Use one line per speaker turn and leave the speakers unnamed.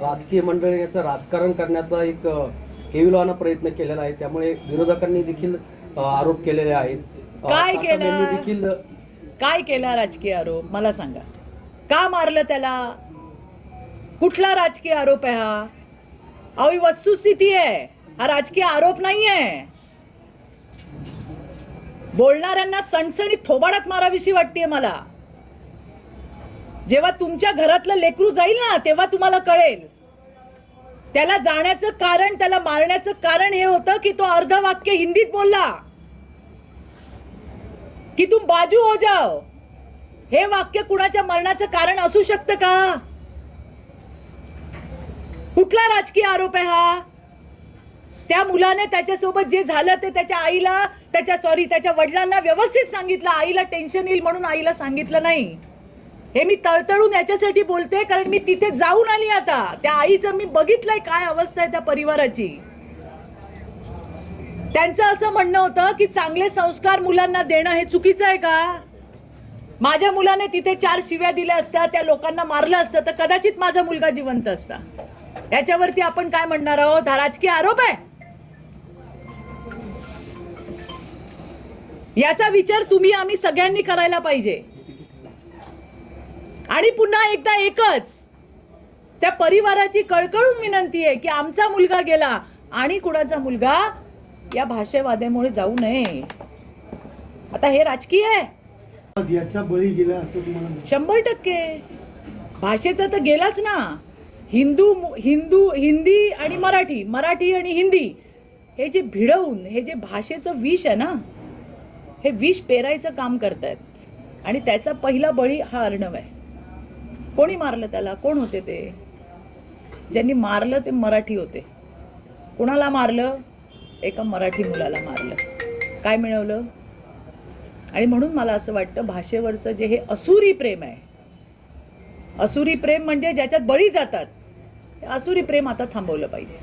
राजकीय मंडळी याचं राजकारण करण्याचा एक हेविलवाना प्रयत्न केलेला आहे. त्यामुळे विरोधकांनी देखील आरोप केलेले आहेत.
काय केलं?
देखील
काय केला राजकीय आरोप? मला सांगा. का मारलं त्याला? कुठला राजकीय आरोप आहे हा? अहो ही वस्तुस्थिती आहे. हा राजकीय आरोप नाही आहे. बोलणाऱ्यांना सणसणी थोबाडात मारावीशी वाटते मला. जेव्हा तुमच्या घरातलं लेकरू जाईल ना तेव्हा तुम्हाला कळेल. त्याला जाण्याचं कारण त्याला मारण्याचं कारण हे होतं की तो अर्ध वाक्य हिंदीत बोलला. की तुम बाजू हो जाओ. हे वाक्य कुणाच्या मरणाचं कारण असू शकतं का? कुठला राजकीय आरोप आहे हा? त्या मुलाने त्याच्यासोबत जे झालं ते त्याच्या आईला त्याच्या सॉरी त्याच्या वडिलांना व्यवस्थित सांगितलं. आईला टेन्शन येईल म्हणून आईला सांगितलं नाही. हे मी तळतळून याच्यासाठी बोलते कारण मी तिथे जाऊन आली आता. त्या आईचं मी बघितलंय काय अवस्था आहे त्या परिवाराची. त्यांचं असं म्हणणं होतं की चांगले संस्कार मुलांना देणं हे चुकीचं आहे का? माझ्या मुलाने तिथे चार शिव्या दिल्या असत्या त्या लोकांना मारलं असतं तर कदाचित माझा मुलगा जिवंत असता. याच्यावरती आपण काय म्हणणार आहोत? हा राजकीय आरोप आहे? याचा विचार तुम्ही आम्ही सगळ्यांनी करायला पाहिजे. आणि पुन्हा एकदा एकच. त्या परिवाराची कळकळून विनंती आहे की आमचा मुलगा गेला आणि कुणाचा मुलगा या भाषेवाद्यामुळे जाऊ नये. आता हे राजकीय आहे.
याचा बळी गेला असं तुम्हाला?
शंभर टक्के. भाषेचा तर गेलाच ना. हिंदू हिंदू हिंदी आणि मराठी मराठी आणि हिंदी. हे जे भिडवून हे जे भाषेचं विष आहे ना हे विष पेरायचं काम करतायत. आणि त्याचा पहिला बळी हा अर्णव आहे. कोणी मारलं त्याला? कोण होते ते? ज्यांनी मारलं ते मराठी होते. कुणाला मारलं? एका मराठी मुलाला मारलं. काय मिळवलं? आणि म्हणून मला असं वाटतं भाषेवरचं जे हे असुरी प्रेम आहे. असुरी प्रेम म्हणजे ज्याच्यात बळी जातात. असुरी प्रेम आता थांबवलं पाहिजे.